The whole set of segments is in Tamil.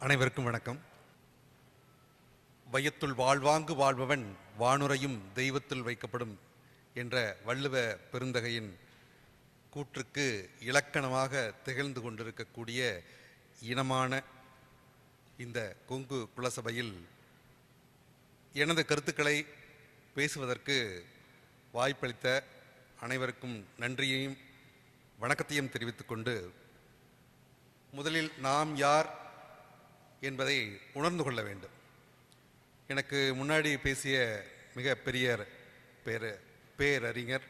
அனைவருக்கும் வணக்கம். வையத்துள் வாழ்வாங்கு வாழ்பவன் வானுரையும் தெய்வத்தில் வைக்கப்படும் என்ற வள்ளுவ பெருந்தகையின் கூற்றுக்கு இலக்கணமாக திகழ்ந்து கொண்டிருக்கக்கூடிய இனமான இந்த கொங்கு குலசபையில் எனது கருத்துக்களை பேசுவதற்கு வாய்ப்பளித்த அனைவருக்கும் நன்றியையும் வணக்கத்தையும் தெரிவித்துக்கொண்டு முதலில் நாம் யார் என்பதை உணர்ந்து கொள்ள வேண்டும். எனக்கு முன்னாடி பேசிய மிக பெரிய பேர் பேரறிஞர்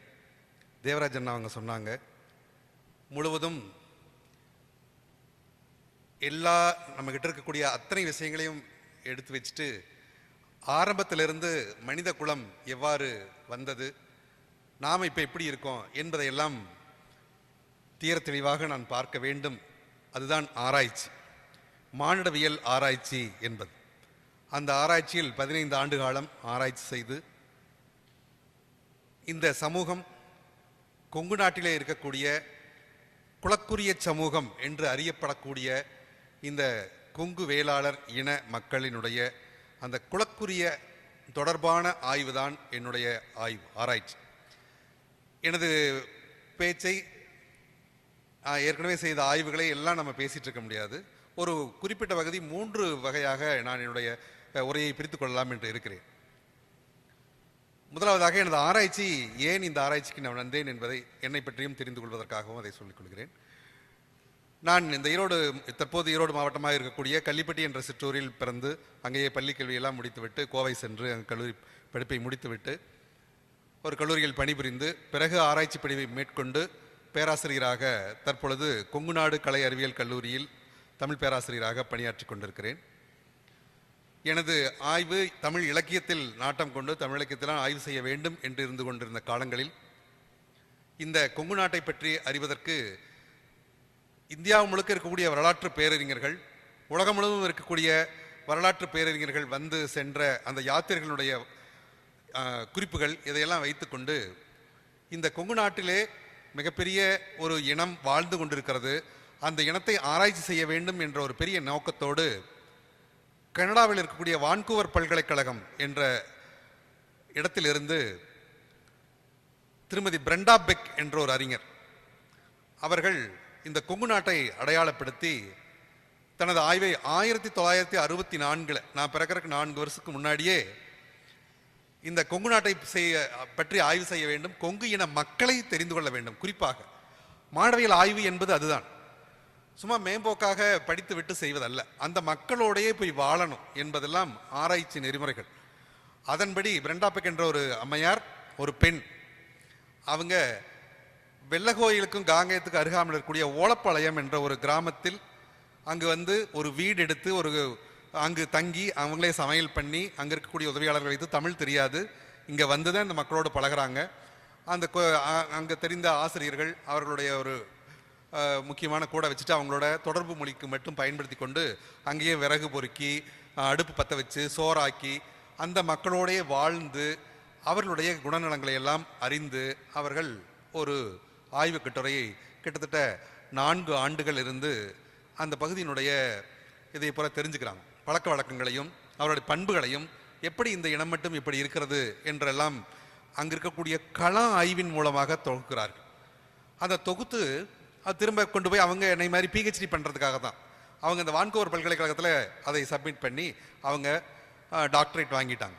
தேவராஜன் அவங்க சொன்னாங்க முழுவதும் எல்லா நம்மக்கிட்ட இருக்கக்கூடிய அத்தனை விஷயங்களையும் எடுத்து வச்சுட்டு ஆரம்பத்திலிருந்து மனித குலம் எவ்வாறு வந்தது நாம் இப்போ எப்படி இருக்கோம் என்பதையெல்லாம் தீர தெளிவாக நான் பார்க்க வேண்டும். அதுதான் ஆராய்ச்சி. மானிடவியல் ஆராய்ச்சி என்பது. அந்த ஆராய்ச்சியில் பதினைந்து ஆண்டு காலம் ஆராய்ச்சி செய்து இந்த சமூகம் கொங்கு நாட்டிலே இருக்கக்கூடிய குளக்குரிய சமூகம் என்று அறியப்படக்கூடிய இந்த கொங்கு வேளாளர் இன மக்களினுடைய அந்த குலக்குரிய தொடர்பான ஆய்வுதான் என்னுடைய ஆய்வு ஆராய்ச்சி. எனது பேச்சை ஏற்கனவே செய்த ஆய்வுகளை எல்லாம் நம்ம பேசிகிட்டு இருக்க முடியாது. ஒரு குறிப்பிட்ட பகுதி மூன்று வகையாக நான் என்னுடைய உரையை பிரித்துக் கொள்ளலாம் என்று இருக்கிறேன். முதலாவதாக எனது ஆராய்ச்சி ஏன் இந்த ஆராய்ச்சிக்கு நான் வந்தேன் என்பதை என்னை பற்றியும் தெரிந்து கொள்வதற்காகவும் அதை சொல்லிக் கொள்கிறேன். நான் இந்த ஈரோடு தற்போது ஈரோடு மாவட்டமாக இருக்கக்கூடிய கள்ளிப்பட்டி என்ற சிற்றூரில் பிறந்து அங்கேயே பள்ளி கல்வியெல்லாம் முடித்துவிட்டு கோவை சென்று அங்கு கல்லூரி படிப்பை முடித்துவிட்டு ஒரு கல்லூரியில் பணிபுரிந்து பிறகு ஆராய்ச்சி படிவை மேற்கொண்டு பேராசிரியராக தற்பொழுது கொங்குநாடு கலை அறிவியல் கல்லூரியில் தமிழ் பேராசிரியராக பணியாற்றி கொண்டிருக்கிறேன். எனது ஆய்வு தமிழ் இலக்கியத்தில் நாட்டம் கொண்டு தமிழ் இலக்கியத்திலாம் ஆய்வு செய்ய வேண்டும் என்று இருந்து கொண்டிருந்த காலங்களில் இந்த கொங்கு நாட்டை பற்றி அறிவதற்கு இந்தியா முழுக்க இருக்கக்கூடிய வரலாற்று பேரறிஞர்கள் உலகம் முழுவதும் இருக்கக்கூடிய வரலாற்று பேரறிஞர்கள் வந்து சென்ற அந்த யாத்திரைகளுடைய குறிப்புகள் இதையெல்லாம் வைத்துக்கொண்டு இந்த கொங்கு நாட்டிலே மிகப்பெரிய ஒரு இனம் வாழ்ந்து கொண்டிருக்கிறது. அந்த இனத்தை ஆராய்ச்சி செய்ய வேண்டும் என்ற ஒரு பெரிய நோக்கத்தோடு கனடாவில் இருக்கக்கூடிய வான்கூவர் பல்கலைக்கழகம் என்ற இடத்திலிருந்து திருமதி பிரெண்டா பெக் என்ற ஒரு அறிஞர் அவர்கள் இந்த கொங்கு நாட்டை அடையாளப்படுத்தி தனது ஆய்வை ஆயிரத்தி தொள்ளாயிரத்தி அறுபத்தி நான்கில் நான் பிறக்கிறதுக்கு நான்கு வருஷத்துக்கு முன்னாடியே இந்த கொங்கு நாட்டை செய்ய பற்றி ஆய்வு செய்ய வேண்டும் கொங்கு இன மக்களை தெரிந்து கொள்ள வேண்டும். குறிப்பாக மாணவியல் ஆய்வு என்பது அதுதான். சும்மா மேம்போக்காக படித்து விட்டு செய்வதல்ல. அந்த மக்களோடையே போய் வாழணும் என்பதெல்லாம் ஆராய்ச்சி நெறிமுறைகள். அதன்படி பிரெண்டாபெக் என்ற ஒரு அம்மையார் ஒரு பெண். அவங்க வெள்ளகோயிலுக்கும் காங்கேயத்துக்கும் அருகாமல் இருக்கக்கூடிய ஓலப்பாளையம் என்ற ஒரு கிராமத்தில் அங்கு வந்து ஒரு வீடு எடுத்து ஒரு அங்கு தங்கி அவங்களே சமையல் பண்ணி அங்கே இருக்கக்கூடிய உதவியாளர்கள் வைத்து தமிழ் தெரியாது. இங்கே வந்து தான் இந்த மக்களோடு பழகுறாங்க. அந்த அங்கே தெரிந்த ஆசிரியர்கள் அவர்களுடைய ஒரு முக்கியமான கூட வச்சுட்டு அவங்களோட தொடர்பு மொழிக்கு மட்டும் பயன்படுத்தி கொண்டு அங்கேயே விறகு பொறுக்கி அடுப்பு பற்ற வச்சு சோறாக்கி அந்த மக்களோடையே வாழ்ந்து அவர்களுடைய குணநலங்களை எல்லாம் அறிந்து அவர்கள் ஒரு ஆய்வு கட்டுரையை கிட்டத்தட்ட நான்கு ஆண்டுகள் இருந்து அந்த பகுதியினுடைய இதை போல தெரிஞ்சுக்கிறாங்க. பழக்க வழக்கங்களையும் அவருடைய பண்புகளையும் எப்படி இந்த இனம் மட்டும் இப்படி இருக்கிறது என்றெல்லாம் அங்கிருக்கக்கூடிய கள ஆய்வின் மூலமாக தொகுக்கிறார்கள். அந்த தொகுத்து அது திரும்ப கொண்டு போய் அவங்க என்னை மாதிரி பிஹெச்டி பண்ணுறதுக்காக தான் அவங்க இந்த வான்கோவர் பல்கலைக்கழகத்தில் அதை சப்மிட் பண்ணி அவங்க டாக்டரேட் வாங்கிட்டாங்க.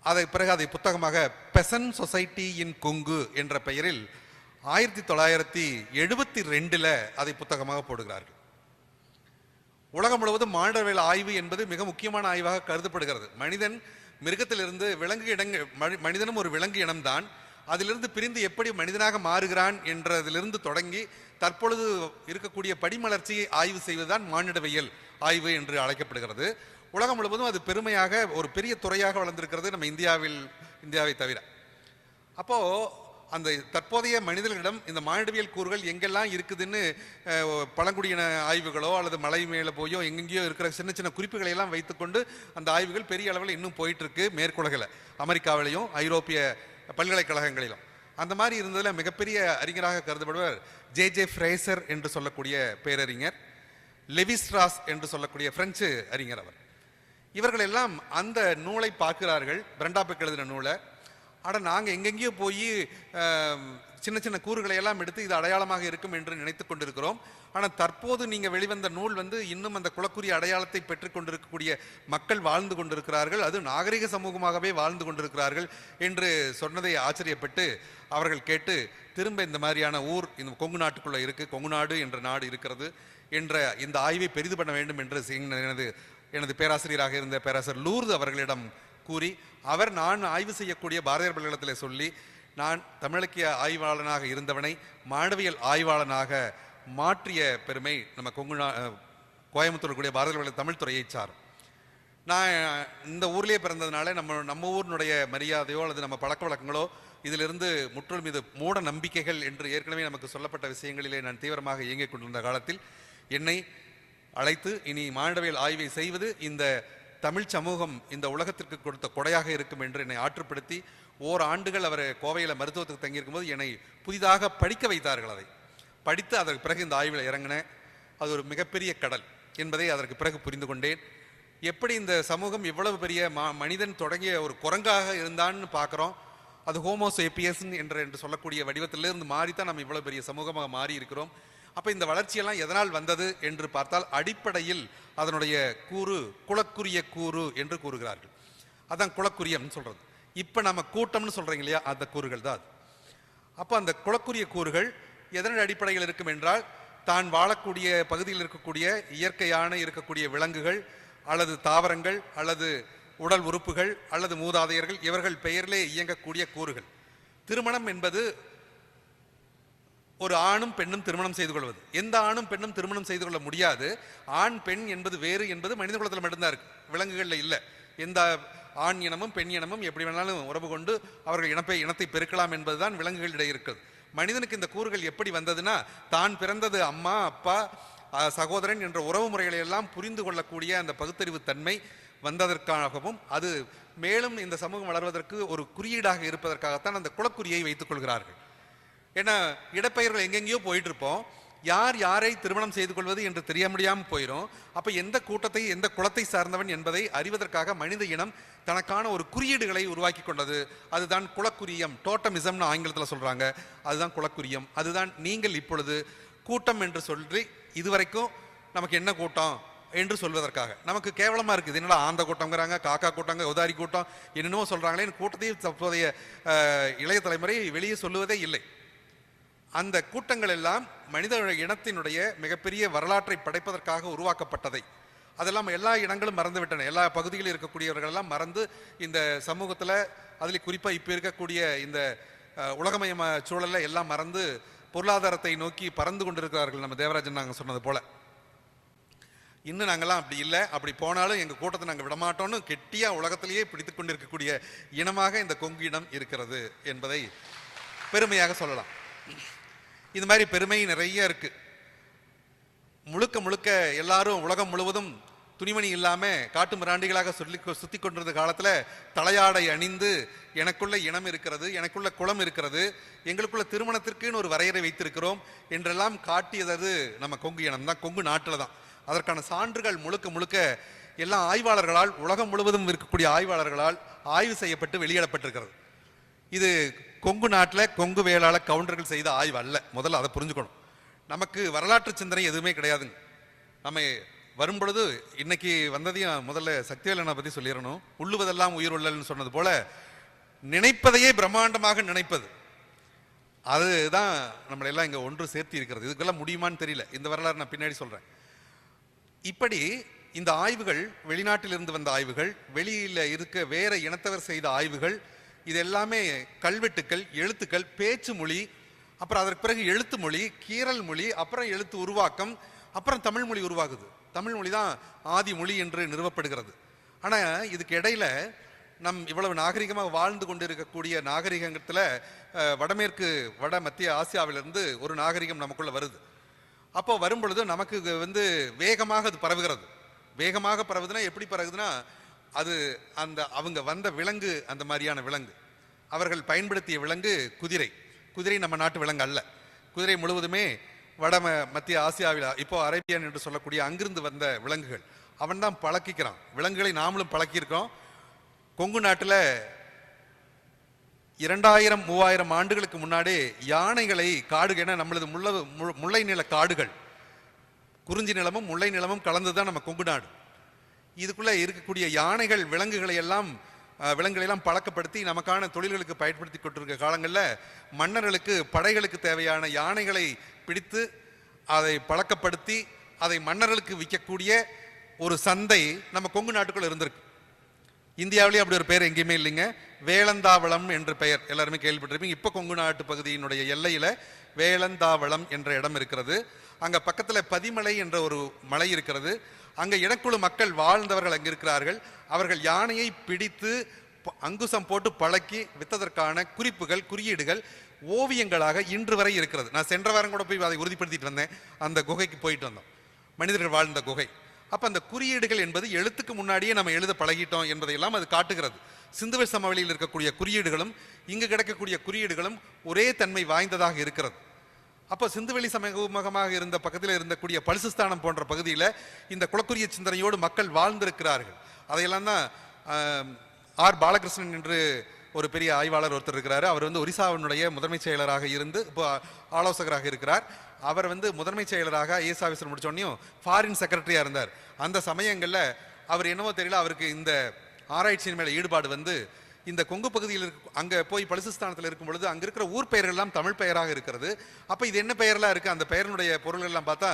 அதை பிறகு அதை புத்தகமாக பெசன் சொசைட்டி இன் கொங்கு என்ற பெயரில் ஆயிரத்தி தொள்ளாயிரத்தி எழுபத்தி ரெண்டில் அதை புத்தகமாக போடுகிறார்கள். உலகம் முழுவதும் மானிடவியல் ஆய்வு என்பது மிக முக்கியமான ஆய்வாக கருதப்படுகிறது. மனிதன் மிருகத்திலிருந்து விலங்கு இடங்கள் மனி- மனிதனும் ஒரு விலங்கு இனம்தான். அதிலிருந்து பிரிந்து எப்படி மனிதனாக மாறுகிறான் என்றதிலிருந்து தொடங்கி தற்பொழுது இருக்கக்கூடிய படிமலர்ச்சியை ஆய்வு செய்வதுதான் மானிடவியல் ஆய்வு என்று அழைக்கப்படுகிறது. உலகம் முழுவதும் அது பெருமையாக ஒரு பெரிய துறையாக வளர்ந்திருக்கிறது நம்ம இந்தியாவில் இந்தியாவை தவிர. அப்போ அந்த தற்போதைய மனிதர்களிடம் இந்த மானிடவியல் கூறுகள் எங்கெல்லாம் இருக்குதுன்னு பழங்குடியின ஆய்வுகளோ அல்லது மலை மேலே போயோ எங்கெங்கேயோ இருக்கிற சின்ன சின்ன குறிப்புகளை எல்லாம் வைத்துக்கொண்டு அந்த ஆய்வுகள் பெரிய அளவில் இன்னும் போயிட்டு இருக்கு மேற்குலகில். அமெரிக்காவிலையும் ஐரோப்பிய பல்கலைக்கழகங்களிலும். அந்த மாதிரி இருந்ததில் மிகப்பெரிய அறிஞராக கருதப்படுவர் ஜே ஜே ஃப்ரேசர் என்று சொல்லக்கூடிய பேரறிஞர் லெவிஸ்ட்ராஸ் என்று சொல்லக்கூடிய பிரெஞ்சு அறிஞர் அவர். இவர்கள் எல்லாம் அந்த நூலை பார்க்கிறார்கள் பிரண்டாபெக் எழுதின நூலை. ஆனால் நாங்கள் எங்கெங்கேயோ போய் சின்ன சின்ன கூறுகளை எல்லாம் எடுத்து இது அடையாளமாக இருக்கும் என்று நினைத்து கொண்டிருக்கிறோம். ஆனால் தற்போது நீங்கள் வெளிவந்த நூல் வந்து இன்னும் அந்த குலக்குரிய அடையாளத்தை பெற்றுக்கொண்டிருக்கக்கூடிய மக்கள் வாழ்ந்து கொண்டிருக்கிறார்கள். அது நாகரிக சமூகமாகவே வாழ்ந்து கொண்டிருக்கிறார்கள் என்று சொன்னதை ஆச்சரியப்பட்டு அவர்கள் கேட்டு திரும்ப இந்த மாதிரியான ஊர் இந்த கொங்கு நாட்டுக்குள்ளே இருக்குது கொங்கு நாடு என்ற நாடு இருக்கிறது என்ற இந்த ஆய்வை பெரிது பண்ண வேண்டும் என்று எனது எனது பேராசிரியராக இருந்த பேராசிரியர் லூர்து அவர்களிடம் கூறி அவர் நான் ஆய்வு செய்யக்கூடிய பாரதியார் பல்கலத்தில் சொல்லி நான் தமிழக்கிய ஆய்வாளனாக இருந்தவனை மாணவியல் ஆய்வாளனாக மாற்றிய பெருமை நம்ம கொங்குநா கோயம்புத்தூர் கூடிய பாரதியார் பல்கலை தமிழ் துறையை சார். நான் இந்த ஊர்லேயே பிறந்ததுனால நம்ம நம்ம ஊரினுடைய மரியாதையோ அல்லது நம்ம பழக்க வழக்கங்களோ இதிலிருந்து முற்றிலும் இது மூட நம்பிக்கைகள் என்று ஏற்கனவே நமக்கு சொல்லப்பட்ட விஷயங்களிலே நான் தீவிரமாக இயங்கிக் கொண்டிருந்த காலத்தில் என்னை அழைத்து இனி மாண்டவியல் ஆய்வை செய்வது இந்த தமிழ் சமூகம் இந்த உலகத்திற்கு கொடுத்த கொடையாக இருக்கும் என்று என்னை ஆற்றுப்படுத்தி ஓர் ஆண்டுகள் அவர் கோவையில் மருத்துவத்துக்கு தங்கியிருக்கும் போது என்னை புதிதாக படிக்க வைத்தார்கள் அதை. படித்து அதற்கு பிறகு இந்த ஆய்வில் இறங்கினேன். அது ஒரு மிகப்பெரிய கடல் என்பதை அதற்கு பிறகு புரிந்து கொண்டேன். எப்படி இந்த சமூகம் இவ்வளவு பெரிய மா- மனிதன் தொடங்கிய ஒரு குரங்காக இருந்தான்னு பார்க்குறோம். அது ஹோமோசேப்பியஸ் என்று என்று சொல்லக்கூடிய வடிவத்திலிருந்து மாறித்தான் நம்ம இவ்வளோ பெரிய சமூகமாக மாறி இருக்கிறோம் அப்போ இந்த வளர்ச்சியெல்லாம் எதனால் வந்தது என்று பார்த்தால் அடிப்படையில் அதனுடைய கூறு குலக்குரிய கூறு என்று கூறுகிறார்கள். அதான் குலக்குரியம்னு சொல்கிறது இப்போ நம்ம கூட்டம்னு சொல்றீங்க இல்லையா? அந்த கூறுகள் தான் அது. அப்போ அந்த குளக்குரிய கூறுகள் எதனுடைய அடிப்படையில் இருக்கும் என்றால் தான் வாழக்கூடிய பகுதியில் இருக்கக்கூடிய இயற்கையான இருக்கக்கூடிய விலங்குகள் அல்லது தாவரங்கள் அல்லது உடல் உறுப்புகள் அல்லது மூதாதையர்கள் இவர்கள் பெயரிலே இயங்கக்கூடிய கூறுகள். திருமணம் என்பது ஒரு ஆணும் பெண்ணும் திருமணம் செய்து கொள்வது. எந்த ஆணும் பெண்ணும் திருமணம் செய்து கொள்ள முடியாது. ஆண் பெண் என்பது வேறு என்பது மனித குலத்தில் மட்டும்தான் இருக்கு. விலங்குகளில் இல்லை. எந்த ஆண் இனமும் பெண் இனமும் எப்படி வேணாலும் உறவு கொண்டு அவர்கள் இனப்பை இனத்தை பெருக்கலாம் என்பதுதான் விலங்குகளிடையே இருக்குது மனிதனுக்கு இந்த கூறுகள் எப்படி வந்ததுன்னா தான் பிறந்தது அம்மா அப்பா சகோதரன் என்ற உறவு முறைகளை எல்லாம் புரிந்து கொள்ளக்கூடிய அந்த பகுத்தறிவு தன்மை வந்ததற்காகவும் அது மேலும் இந்த சமூகம் வளர்வதற்கு ஒரு குறியீடாக இருப்பதற்காகத்தான் அந்த குலக்குறியை வைத்துக் கொள்கிறார்கள். ஏன்னா இடப்பெயர்கள் எங்கெங்கேயோ போயிட்டு இருப்போம். யார் யாரை திருமணம் செய்து கொள்வது என்று தெரிய முடியாமல் போயிடும் அப்போ எந்த கூட்டத்தை எந்த குலத்தை சார்ந்தவன் என்பதை அறிவதற்காக மனித இனம் தனக்கான ஒரு குறியீடுகளை உருவாக்கி கொண்டது. அதுதான் குலக்குரியம் டோட்டமிசம்னு ஆங்கிலத்தில் சொல்கிறாங்க அதுதான் குலக்குரியம். அதுதான் நீங்கள் இப்பொழுது கூட்டம் என்று சொல்லி இதுவரைக்கும் நமக்கு என்ன கூட்டம் என்று சொல்வதற்காக. நமக்கு கேவலமாக இருக்குது. என்னடா ஆந்த கூட்டங்கிறாங்க காக்கா கூட்டங்க உதாரி கூட்டம் என்னென்னவோ சொல்கிறாங்களே கூட்டத்தையும் தற்போதைய இளைய தலைமுறை வெளியே சொல்லுவதே இல்லை. அந்த கூட்டங்கள் எல்லாம் மனித இனத்தினுடைய மிகப்பெரிய வரலாற்றை படைப்பதற்காக உருவாக்கப்பட்டதை. அதெல்லாம் எல்லா இடங்களும் மறந்துவிட்டன. எல்லா பகுதிகளில் இருக்கக்கூடியவர்கள் எல்லாம் மறந்து இந்த சமூகத்தில் அதில் குறிப்பாக இப்போ இருக்கக்கூடிய இந்த உலகமயம சூழலில் எல்லாம் மறந்து பொருளாதாரத்தை நோக்கி பறந்து கொண்டிருக்கிறார்கள் நம்ம தேவராஜன் நாங்கள் சொன்னது போல். இன்னும் நாங்கெல்லாம் அப்படி இல்லை. அப்படி போனாலும் எங்கள் கூட்டத்தை நாங்கள் விடமாட்டோம்னு கெட்டியாக உலகத்திலேயே பிடித்து கொண்டிருக்கக்கூடிய இனமாக இந்த கொங்கு இனம் இருக்கிறது என்பதை பெருமையாக சொல்லலாம். இது மாதிரி பெருமை நிறைய இருக்கு. முழுக்க முழுக்க எல்லாரும் உலகம் முழுவதும் துணிமணி இல்லாமல் காட்டு மிராண்டிகளாக சொல்லி சுற்றி கொண்டிருந்த காலத்தில் தலையாடை அணிந்து எனக்குள்ள இனம் இருக்கிறது எனக்குள்ள குளம் இருக்கிறது எங்களுக்குள்ள திருமணத்திற்குன்னு ஒரு வரையறை வைத்திருக்கிறோம் என்றெல்லாம் காட்டியது நம்ம கொங்கு இனம் தான் கொங்கு நாட்டில் தான். அதற்கான சான்றுகள் முழுக்க முழுக்க எல்லா ஆய்வாளர்களால் உலகம் முழுவதும் இருக்கக்கூடிய ஆய்வாளர்களால் ஆய்வு செய்யப்பட்டு வெளியிடப்பட்டிருக்கிறது. இது கொங்கு நாட்டில் கொங்கு வேளாள கவுண்டர்கள் செய்த ஆய்வு அல்ல. முதல்ல அதை புரிஞ்சுக்கணும். நமக்கு வரலாற்று சிந்தனை எதுவுமே கிடையாதுங்க. நம்ம வரும்பொழுது இன்னைக்கு வந்ததையும் முதல்ல சக்திவேலனை பற்றி சொல்லிடணும். உள்ளுவதெல்லாம் உயிர் உள்ளல்னு சொன்னது போல நினைப்பதையே பிரம்மாண்டமாக நினைப்பது. அதுதான் நம்மளை எல்லாம் இங்கே ஒன்று சேர்த்து இருக்கிறது. இதுக்கெல்லாம் முடியுமான்னு தெரியல. இந்த வரலாறு நான் பின்னாடி சொல்கிறேன் இப்படி இந்த ஆய்வுகள் வெளிநாட்டிலிருந்து வந்த ஆய்வுகள் வெளியில் இருக்க வேற இனத்தவர் செய்த ஆய்வுகள் இது எல்லாமே கல்வெட்டுக்கள் எழுத்துக்கள் பேச்சு மொழி அப்புறம் அதற்கு பிறகு எழுத்து மொழி கீறல் மொழி அப்புறம் எழுத்து உருவாக்கம் அப்புறம் தமிழ் மொழி உருவாகுது. தமிழ் மொழி தான் ஆதி மொழி என்று நிறுவப்படுகிறது. ஆனால் இதுக்கு இடையில நம் இவ்வளவு நாகரிகமாக வாழ்ந்து கொண்டிருக்கக்கூடிய நாகரிகத்தில் வடமேற்கு வட மத்திய ஆசியாவிலிருந்து ஒரு நாகரிகம் நமக்குள்ள வருது. அப்போ வரும் பொழுது நமக்கு இது வந்து வேகமாக அது பரவுகிறது. வேகமாக பரவுதுன்னா எப்படி பரவுதுன்னா அது அந்த அவங்க வந்த விலங்கு அந்த மாதிரியான விலங்கு. அவர்கள் பயன்படுத்திய விலங்கு குதிரை. குதிரை நம்ம நாட்டு விலங்கு அல்ல. குதிரை முழுவதுமே வட மத்திய ஆசியாவில் இப்போ அரேபியன் என்று சொல்லக்கூடிய அங்கிருந்து வந்த விலங்குகள். அவன் தான் பழக்கிக்கிறான். விலங்குகளை நாமளும் பழக்கியிருக்கோம். கொங்கு நாட்டில் இரண்டாயிரம் மூவாயிரம் ஆண்டுகளுக்கு முன்னாடி யானைகளை காடுகள் என நம்மளது முள்ள மு- முல்லை நில காடுகள். குறிஞ்சி நிலமும் முல்லை நிலமும் கலந்து தான் நம்ம கொங்கு நாடு. இதுக்குள்ளே இருக்கக்கூடிய யானைகள் விலங்குகளை எல்லாம் விலங்குகளையெல்லாம் பழக்கப்படுத்தி நமக்கான தொழில்களுக்கு பயன்படுத்தி கொண்டிருக்க காலங்களில் மன்னர்களுக்கு படைகளுக்கு தேவையான யானைகளை பிடித்து அதை பழக்கப்படுத்தி அதை மன்னர்களுக்கு விற்கக்கூடிய ஒரு சந்தை நம்ம கொங்கு நாட்டுக்குள்ளே இருந்திருக்கு. இந்தியாவிலேயே அப்படி ஒரு பேர் எங்கேயுமே இல்லைங்க. வேளந்தாவளம் என்ற பெயர். எல்லாருமே கேள்விப்பட்டிருப்பீங்க. இப்போ கொங்கு நாட்டு பகுதியினுடைய எல்லையில் வேளந்தாவளம் என்ற இடம் இருக்கிறது. அங்கே பக்கத்தில் பதிமலை என்ற ஒரு மலை இருக்கிறது. அங்கே இடக்குழு மக்கள் வாழ்ந்தவர்கள் அங்கே இருக்கிறார்கள் அவர்கள் யானையை பிடித்து ப- அங்குசம் போட்டு பழக்கி வித்ததற்கான குறிப்புகள் குறியீடுகள் ஓவியங்களாக இன்று வரை இருக்கிறது. நான் சென்ற வாரம் கூட போய் அதை உறுதிப்படுத்திட்டு வந்தேன். அந்த குகைக்கு போயிட்டு வந்தோம். மனிதர்கள் வாழ்ந்த குகை. அப்போ அந்த குறியீடுகள் என்பது எழுத்துக்கு முன்னாடியே நம்ம எழுத பழகிட்டோம் என்பதையெல்லாம் அது காட்டுகிறது. சிந்துவை சமவெளியில் இருக்கக்கூடிய குறியீடுகளும் இங்கு கிடைக்கக்கூடிய குறியீடுகளும் ஒரே தன்மை வாய்ந்ததாக இருக்கிறது. அப்போ சிந்துவெளி சமூகமாக இருந்த பக்கத்தில் இருந்தக்கூடிய பலிசுஸ்தானம் போன்ற பகுதியில் இந்த குலக்குரிய சிந்தனையோடு மக்கள் வாழ்ந்திருக்கிறார்கள். அதையெல்லாம் தான் ஆர் பாலகிருஷ்ணன் என்று ஒரு பெரிய ஆய்வாளர் ஒருத்தர் இருக்கிறார். அவர் வந்து ஒரிசாவினுடைய முதன்மைச் செயலராக இருந்து இப்போ ஆலோசகராக இருக்கிறார். அவர் வந்து முதன்மைச் செயலராக ஐஎஸ் ஆஃபீஸர் முடிச்சோடனையும் ஃபாரின் செக்ரட்டரியாக இருந்தார். அந்த சமயங்களில் அவர் என்னவோ தெரியல அவருக்கு இந்த ஆராய்ச்சியின் மேலே ஈடுபாடு வந்து இந்த கொங்கு பகுதியில் இருக்க அங்கே போய் பலிசுஸ்தானத்தில் இருக்கும் பொழுது அங்கே இருக்கிற ஊர் பெயர்கள் எல்லாம் தமிழ் பெயராக இருக்கிறது. அப்போ இது என்ன பெயரெலாம் இருக்குது அந்த பெயரினுடைய பொருள் எல்லாம் பார்த்தா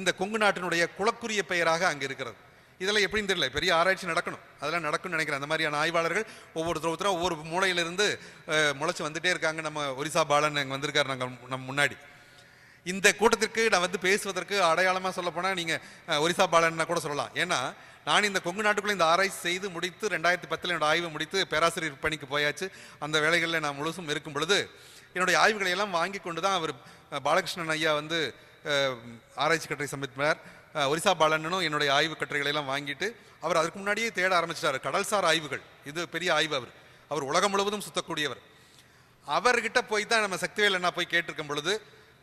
இந்த கொங்கு நாட்டினுடைய குலக்குரிய பெயராக அங்கே இருக்கிறது. இதெல்லாம் எப்படின்னு தெரியல. பெரிய ஆராய்ச்சி நடக்கணும். அதெல்லாம் நடக்கும்னு நினைக்கிறேன். அந்த மாதிரியான ஆய்வாளர்கள் ஒவ்வொருத்தர் ஒருத்தரும் ஒவ்வொரு மூலையிலிருந்து முளைச்சி முளைச்சு வந்துட்டே இருக்காங்க. நம்ம ஒரிசா பாலன் அங்கே வந்திருக்காரு நாங்கள் நம்ம முன்னாடி. இந்த கூட்டத்திற்கு நான் வந்து பேசுவதற்கு அடையாளமாக சொல்ல போனால் நீங்கள் ஒரிசா பாலன்னா கூட சொல்லலாம். ஏன்னா நான் இந்த கொங்கு நாட்டுக்குள்ளே இந்த ஆராய்ச்சி செய்து முடித்து ரெண்டாயிரத்தி பத்தில் என்னோட ஆய்வு முடித்து பேராசிரியர் பணிக்கு போயாச்சு. அந்த வேலைகளில் நான் முழுசும் இருக்கும் பொழுது என்னுடைய ஆய்வுகளை எல்லாம் வாங்கி கொண்டு தான் அவர் பாலகிருஷ்ணன் ஐயா வந்து ஆராய்ச்சி கட்டுரை சமர்ப்பித்தார் ஒரிசா பாலனும் என்னுடைய ஆய்வு கட்டுரைகளை எல்லாம் வாங்கிட்டு அவர் அதுக்கு முன்னாடியே தேட ஆரம்பிச்சிட்டாரு. கடல்சார் ஆய்வுகள். இது பெரிய ஆய்வு அவர். அவர் உலகம் முழுவதும் சுத்தக்கூடியவர். அவர்கிட்ட போய் தான் நம்ம சக்திவேல் என்ன போய் கேட்டிருக்கும் பொழுது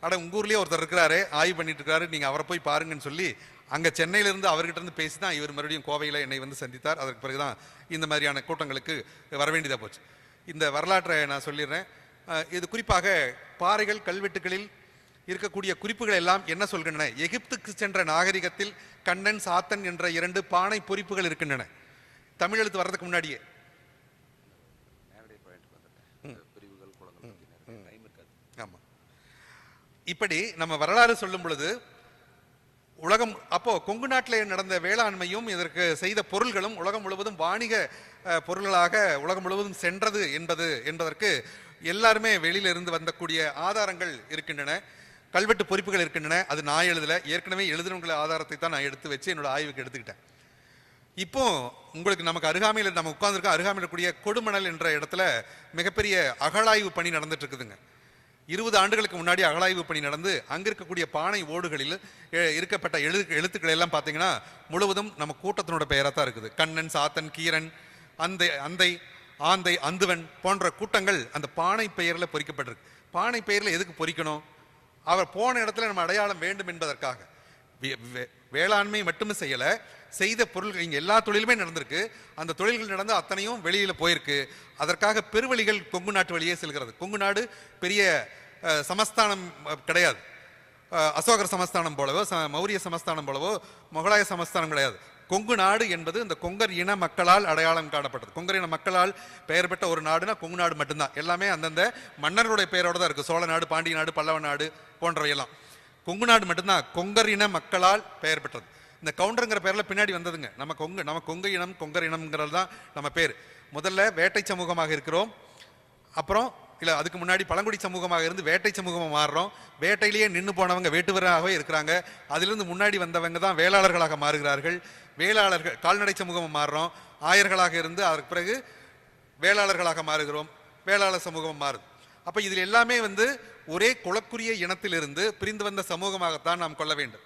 அட உங்கள் ஊர்லேயே ஒருத்தர் இருக்கிறாரு ஆய்வு பண்ணிட்டு இருக்காரு நீங்கள் அவரை போய் பாருங்கன்னு சொல்லி அங்கே சென்னையிலேருந்து அவர்கிட்ட இருந்து பேசி தான் இவர் மறுபடியும் கோவையில் என்னை வந்து சந்தித்தார். அதற்கு பிறகு தான் இந்த மாதிரியான கூட்டங்களுக்கு வர வேண்டியதாக போச்சு. இந்த வரலாற்றை நான் சொல்லிடுறேன். இது குறிப்பாக பாறைகள் கல்வெட்டுகளில் இருக்கக்கூடிய குறிப்புகள் எல்லாம் என்ன சொல்கின்றன? எகிப்துக்கு சென்ற நாகரிகத்தில் கண்ணன் சாத்தன் என்ற இரண்டு பானை பொறிப்புகள் இருக்கின்றன. தமிழ் எழுத்து வர்றதுக்கு முன்னாடியே. இப்படி நம்ம வரலாறு சொல்லும் பொழுது உலகம் அப்போ கொங்கு நாட்டில் நடந்த வேளாண்மையும் இதற்கு செய்த பொருள்களும் உலகம் முழுவதும் வாணிக பொருள்களாக உலகம் முழுவதும் சென்றது என்பது என்பதற்கு எல்லாருமே வெளியிலிருந்து வந்தக்கூடிய ஆதாரங்கள் இருக்கின்றன கல்வெட்டு பொறிப்புகள் இருக்கின்றன அது நான் எழுதலை ஏற்கனவே எழுதுனவங்கள ஆதாரத்தை தான் நான் எடுத்து வச்சு என்னோட ஆய்வுக்கு எடுத்துக்கிட்டேன். இப்போ உங்களுக்கு நமக்கு அருகாமையில் நம்ம உட்கார்ந்துருக்க அருகாமையில் இருக்கக்கூடிய கொடுமணல் என்ற இடத்துல மிகப்பெரிய அகழாய்வு பணி நடந்துட்டு இருக்குதுங்க. இருபது ஆண்டுகளுக்கு முன்னாடி அகழாய்வு பணி நடந்து அங்கே இருக்கக்கூடிய பானை ஓடுகளில் இருக்கப்பட்ட எழு எழுத்துக்கள் எல்லாம் பார்த்தீங்கன்னா முழுவதும் நம்ம கூட்டத்தினோட பெயராக தான் இருக்குது. கண்ணன் சாத்தன் கீரன் அந்தை அந்தை ஆந்தை அந்துவன் போன்ற கூட்டங்கள் அந்த பானை பெயரில் பொறிக்கப்பட்டிருக்கு. பானை பெயரில் எதுக்கு பொறிக்கணும்? அவர் போன இடத்துல நம்ம அடையாளம் வேண்டும் என்பதற்காக. வே- வே- வேளாண்மை மட்டுமே செய்யலை செய்த பொருள்கள் இங்கே எல்லா தொழிலுமே நடந்திருக்கு. அந்த தொழில்கள் நடந்து அத்தனையும் வெளியில் போயிருக்கு. அதற்காக பெருவழிகள் கொங்கு நாட்டு வழியே செல்கிறது. கொங்கு நாடு பெரிய சமஸ்தானம் கிடையாது. அசோகர் சமஸ்தானம் போலவோ ச- மௌரிய சமஸ்தானம் போலவோ முகலாய சமஸ்தானம் கிடையாது. கொங்கு நாடு என்பது இந்த கொங்கர் இன மக்களால் அடையாளம் காணப்பட்டது. கொங்கர் இன மக்களால் பெயர் பெற்ற ஒரு நாடுனா கொங்கு நாடு மட்டும்தான். எல்லாமே அந்தந்த மன்னர்களுடைய பெயரோட தான் இருக்கு. சோழ நாடு பாண்டிய நாடு பல்லவ நாடு போன்றவையெல்லாம். கொங்கு நாடு மட்டும்தான். கொங்கர் இன மக்களால் பெயர் பெற்றது. இந்த கவுண்டருங்கிற பேரில் பின்னாடி வந்ததுங்க. நம்ம கொங்கு நம்ம கொங்கு இனம் கொங்கர் இனம்ங்கிறது தான் நம்ம பேர். முதல்ல வேட்டை சமூகமாக இருக்கிறோம். அப்புறம் இல்லை அதுக்கு முன்னாடி பழங்குடி சமூகமாக இருந்து வேட்டை சமூகமாக மாறுறோம். வேட்டையிலேயே நின்று போனவங்க வேட்டுவராகவே இருக்கிறாங்க. அதிலிருந்து முன்னாடி வந்தவங்க தான் வேளாளர்களாக மாறுகிறார்கள். வேளாளர்கள் கால்நடை சமூகமாக மாறுறோம். ஆயர்களாக இருந்து அதற்கு பிறகு வேளாளர்களாக மாறுகிறோம். வேளாளர் சமூகம் மாறுது. அப்போ இதில் எல்லாமே வந்து ஒரே குலக்குரிய இனத்திலிருந்து பிரிந்து வந்த சமூகமாகத்தான் நாம் கொள்ள வேண்டும்.